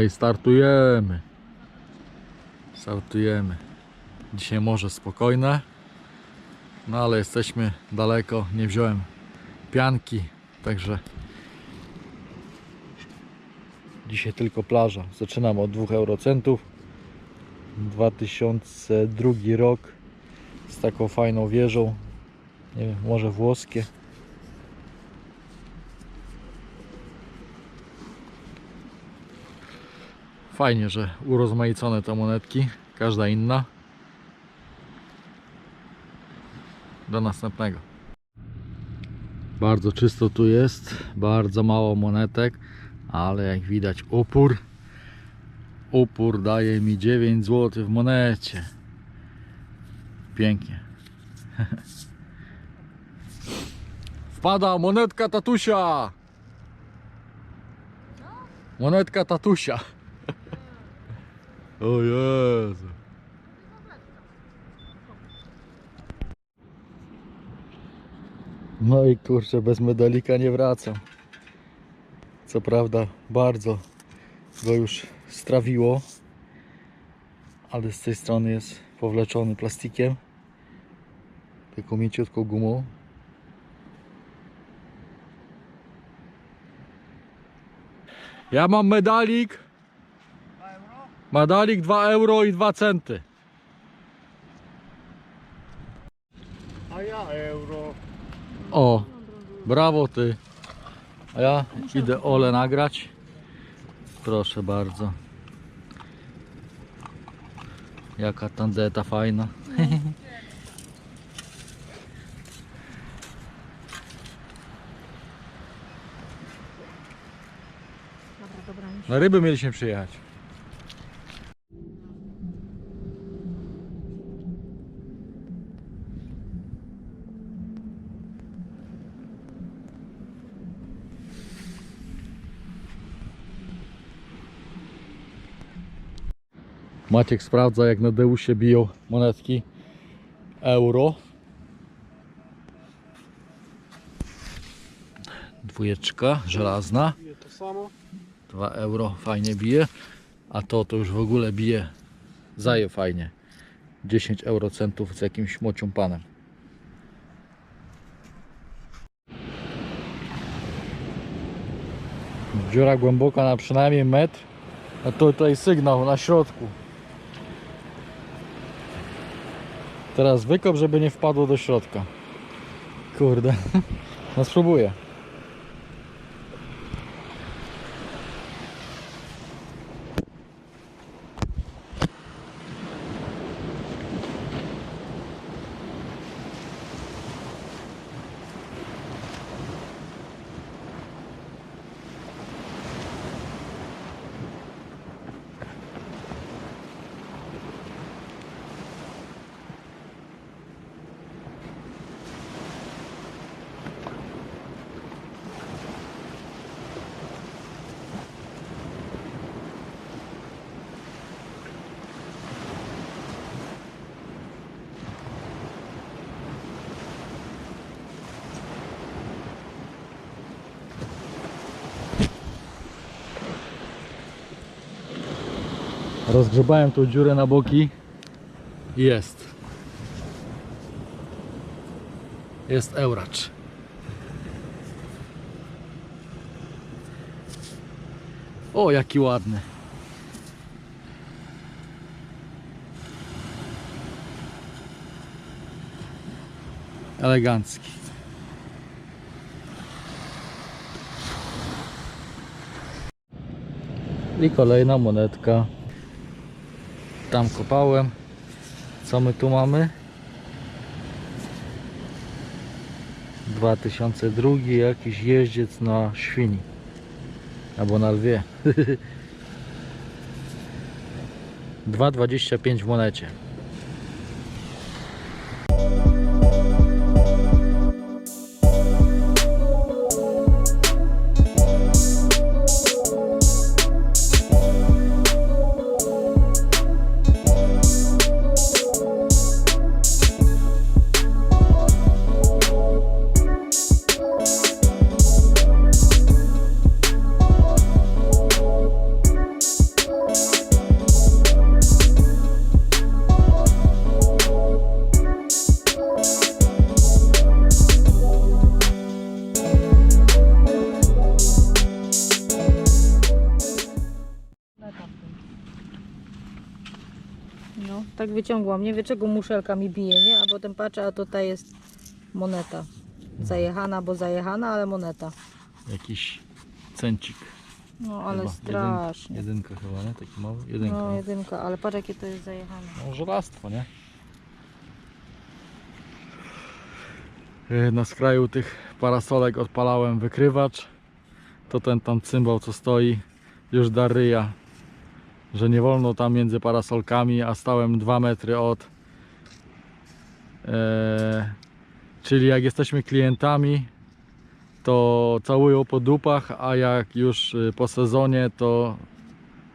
i startujemy. Startujemy. Dzisiaj może spokojne. No ale jesteśmy daleko. Nie wziąłem pianki, także dzisiaj tylko plaża. Zaczynam od 2 eurocentów. 2002 rok z taką fajną wieżą. Nie wiem, może włoskie. Fajnie, że urozmaicone te monetki, każda inna. Do następnego. Bardzo czysto tu jest, bardzo mało monetek, ale jak widać upór. Upór daje mi 9 zł w monecie. Pięknie. Wpada monetka tatusia. Monetka tatusia. O Jezu. No i kurczę, bez medalika nie wracam. Co prawda bardzo go już strawiło, ale z tej strony jest powleczony plastikiem, taką mięciutką gumą. Ja mam medalik. Medalik 2 euro i 2 centy. A ja euro. O, brawo ty. A ja idę Ole nagrać. Proszę bardzo. Jaka tandeta fajna. Dobra, dobra. już. Na ryby mieliśmy przyjechać. Maciek sprawdza jak na Deusie biją monetki euro. Dwójeczka żelazna. Bije to samo. 2 euro fajnie bije, a to to już w ogóle bije zaje fajnie. 10 eurocentów z jakimś mocią panem. Dziura głęboka na przynajmniej metr, a to tutaj sygnał na środku. Teraz wykop, żeby nie wpadło do środka. Kurde, no spróbuję. Rozgrzebałem tą dziurę na boki jest. Jest euracz. O, jaki ładny. Elegancki. I kolejna monetka. Tam kopałem. Co my tu mamy? 2002 jakiś jeździec na świni. Albo na lwie. 2,25 w monecie. Wyciągłam. Nie wie czego muszelka mi bije, nie? A potem patrzę, a to ta jest moneta. Zajechana, bo zajechana, ale moneta. Jakiś cencik. No, ale chyba. strasznie. Jedyn, jedynka chyba, nie? Taki mały? Jedynka. No, jedynka, ale patrz jakie to jest zajechane. no żelastwo, nie? Yy, Na skraju tych parasolek odpalałem wykrywacz. To ten tam cymbał co stoi już da ryja, że nie wolno tam między parasolkami, a stałem 2 metry od e, czyli jak jesteśmy klientami to całują po dupach, a jak już y, po sezonie to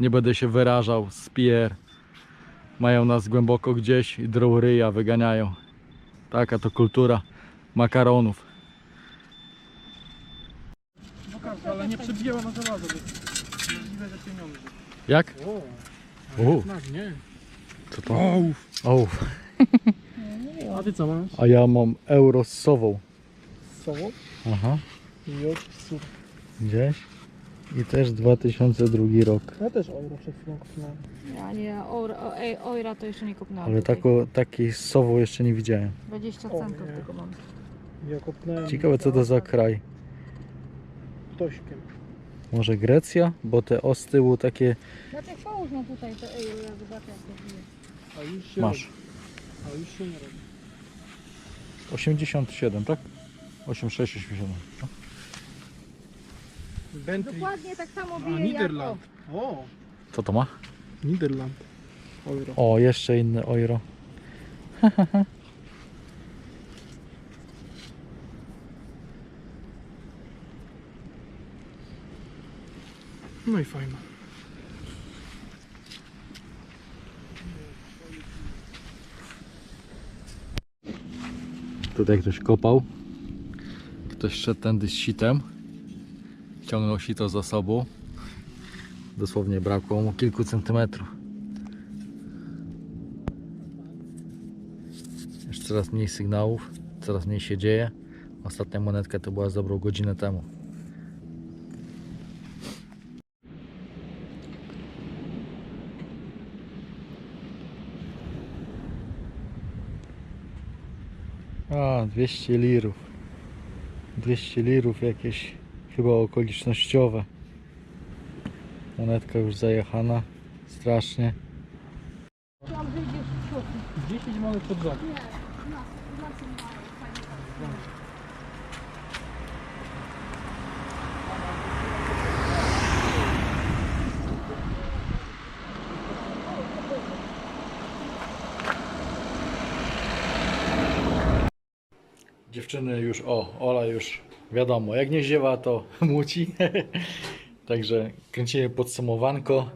nie będę się wyrażał, spier mają nas głęboko gdzieś i drą ryja wyganiają. Taka to kultura makaronów. Ale nie przebijała na żelazo, więc możliwe, że pieniądze. Jak? O, nie? co to? O, A ty co masz? a ja mam euro z sową Soło? aha J, sub. gdzieś i też 2002 rok Ja też euro przed chwilą kupiłem. Ja nie, ojra, ojra to jeszcze nie kupnęłam. ale tutaj. tako, takiej z sową jeszcze nie widziałem 20 O centów nie. tylko mam. Ja kopnąłem. ciekawe co to za kraj Tośkiem. Może Grecja? bo te o z tyłu takie Znaczy połóż no tutaj to ja zobaczę jak to bije. A już się masz robi. A już się nie robi. 87 tak? 86 87 no. Bentley. Dokładnie tak samo A, bije Niderland. O, co to ma? Niderland. Euro. o jeszcze inny euro No i fajnie. Tutaj ktoś kopał. Ktoś szedł tędy z sitem. Ciągnął sito za sobą. Dosłownie brakło mu kilku centymetrów. Już coraz mniej sygnałów, coraz mniej się dzieje. Ostatnia monetka to była z dobrą godzinę temu. A, 200 lirów. 200 lirów jakieś chyba okolicznościowe. Monetka już zajechana. Strasznie. Tam wyjdziesz w środku. 10 mamy pod rząd. Dziewczyny już, o, Ola już wiadomo, jak nie ziewa to muci. Także kręcimy podsumowanko.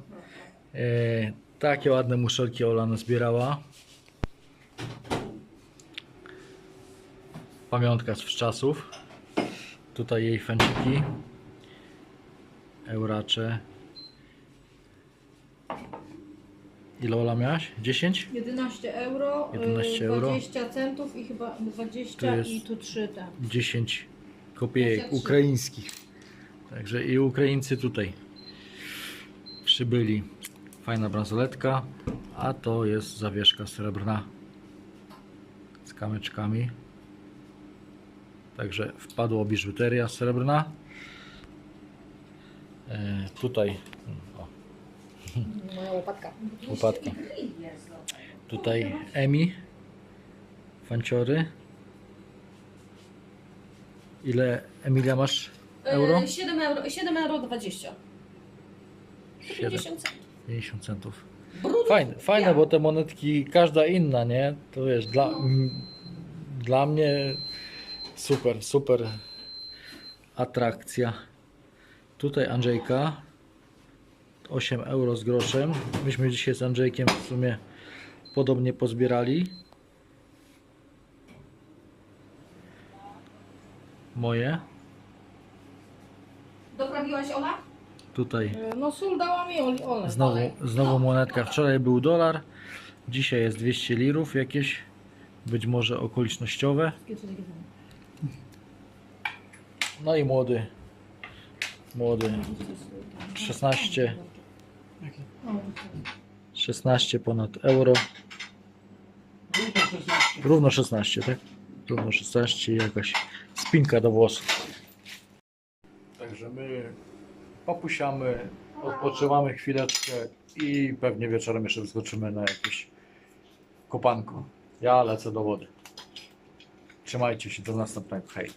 E, takie ładne muszelki Ola nazbierała. Pamiątka z czasów. Tutaj jej fęciki. Euracze. Ile Ola miałaś? 10? 11 euro, 11 y, euro. 20 centów i chyba 20 Tu jest- i tu 3 te. 10 kopiejek 23. ukraińskich. Także i Ukraińcy tutaj przybyli. Fajna bransoletka, a to jest zawieszka srebrna z kamyczkami. Także wpadła biżuteria srebrna. E, tutaj Moja łopatka. łopatka. Tutaj Emi fanciory. Ile Emilia masz euro? 7 euro, 7 euro 20. 7, 50 centów. 50 centów. Fajne, fajne, bo te monetki, każda inna, nie? To wiesz, dla, m, dla mnie super, super atrakcja. Tutaj Andrzejka 8 euro z groszem. Myśmy dzisiaj z Andrzejkiem w sumie podobnie pozbierali. Moje. Doprawiłaś Ola? Tutaj No sól dała mi Oli- Ole. Znowu, znowu No, monetka. Wczoraj był dolar, dzisiaj jest 200 lirów jakieś, być może okolicznościowe. No i młody, młody, 16, 16 ponad euro. Równo 16, tak? Równo 16 i jakaś spinka do włosów. Także my popusiamy, odpoczywamy chwileczkę i pewnie wieczorem jeszcze wyskoczymy na jakieś kopanko. Ja lecę do wody. Trzymajcie się, do następnego. Hej.